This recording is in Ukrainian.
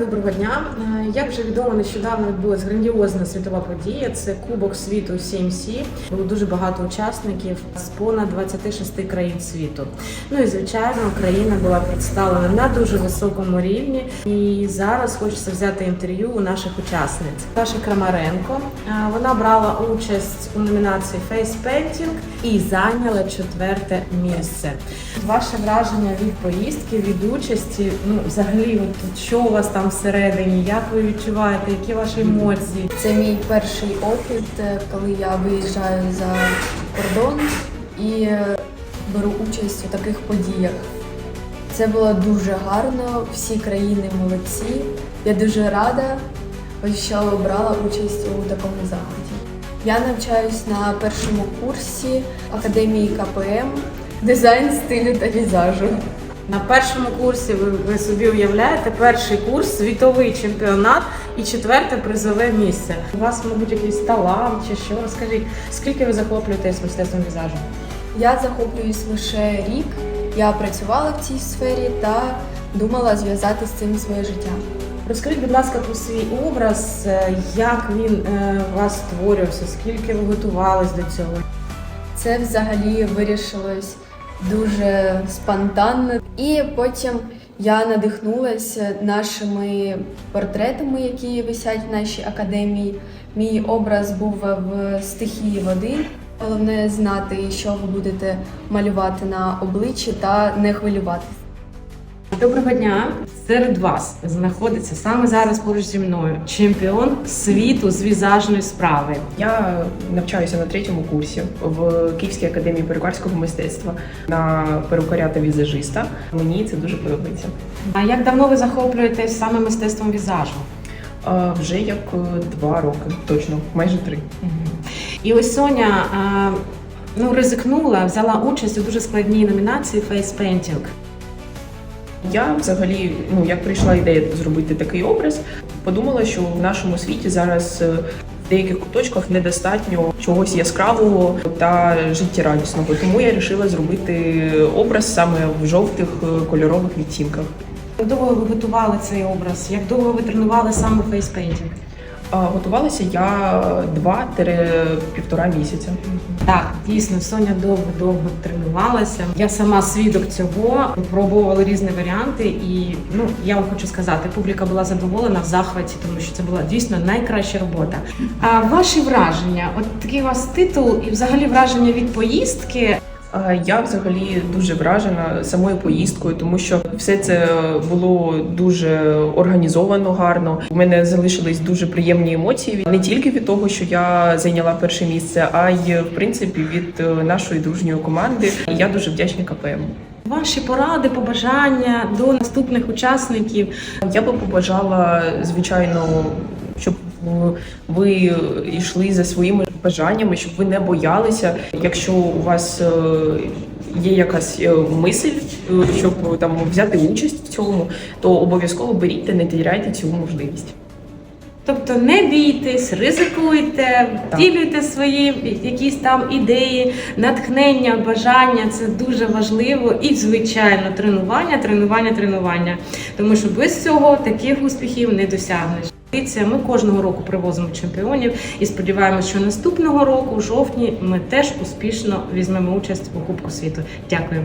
доброго дня. Е, Як вже відомо, нещодавно відбулася грандіозна світова подія. Це Кубок світу CMC. Було дуже багато учасників з понад 26 країн світу. Ну і звичайно, Україна була представлена на дуже високому рівні. І зараз хочеться взяти інтерв'ю у наших учасниць. Саша Крамаренко. е, Вона брала участь у номінації Face Painting і зайняла четверте місце. Ваше враження від поїздки, від участі, ну взагалі, от що у вас там всередині, як ви відчуваєте, які ваші емоції? Це мій перший опит, е, коли я виїжджаю за кордон і е, беру участь у таких подіях. Це було дуже гарно, всі країни молодці. Я дуже рада, що брала участь у такому заході. Я навчаюсь на першому курсі Академії КПМ дизайн стилю та візажу. На першому курсі ви, ви собі уявляєте перший курс, світовий чемпіонат і четверте призове місце. У вас, мабуть, якийсь талант чи що? Розкажіть, скільки ви захоплюєтесь мистецтвом візажу? Я захоплююсь лише рік. Я працювала в цій сфері та думала зв'язати з цим своє життя. Розкажіть, будь ласка, про свій образ, е, як він е, у вас створювався, скільки ви готувались до цього? Це взагалі вирішилось дуже спонтанно. І потім я надихнулася нашими портретами, які висять в нашій академії. Мій образ був в стихії води. Головне знати, що ви будете малювати на обличчі та не хвилюватися. Доброго дня! Серед вас знаходиться саме зараз поруч зі мною чемпіон світу з візажної справи. Я навчаюся на третьому курсі в Київській академії перукарського мистецтва на перукаря та візажиста. Мені це дуже подобається. А як давно ви захоплюєтесь саме мистецтвом візажу? А вже як е, два роки, точно, майже три. І ось Соня а, ну, ризикнула, взяла участь у дуже складній номінації Face Painting. Я взагалі, ну як прийшла ідея зробити такий образ, подумала, що в нашому світі зараз е, в деяких куточках недостатньо чогось яскравого та життєрадісного. Тому я вирішила зробити образ саме в жовтих е, кольорових відтінках. Як довго ви готували цей образ? Як довго ви тренували саме? А, Готувалася я два-півтора місяця. Так, дійсно, Соня довго-довго тренувалася. Я сама свідок цього, пробувала різні варіанти, і ну я вам хочу сказати, публіка була задоволена в захваті, тому що це була дійсно найкраща робота. А ваші враження? От такий у вас титул, і взагалі враження від поїздки. Я взагалі дуже вражена самою поїздкою, тому що все це було дуже організовано гарно. У мене залишились дуже приємні емоції не тільки від того, що я зайняла перше місце, а й в принципі від е, нашої дружньої команди. І я дуже вдячна КПМ. Ваші поради, побажання до наступних учасників. Я би побажала, звичайно, щоб ви йшли за своїми бажаннями, щоб ви не боялися. Якщо у вас е, є якась е, мисль, е, щоб там взяти участь в цьому, то обов'язково беріть та не теряйте цю можливість. Тобто не бійтесь, ризикуйте, втілюйте свої якісь там ідеї, натхнення, бажання. Це дуже важливо. І, звичайно, тренування, тренування, тренування. Тому що без цього таких успіхів не досягнеш. Ми кожного року привозимо чемпіонів і сподіваємося, що наступного року, в жовтні, ми теж успішно візьмемо участь у Кубку світу. Дякую.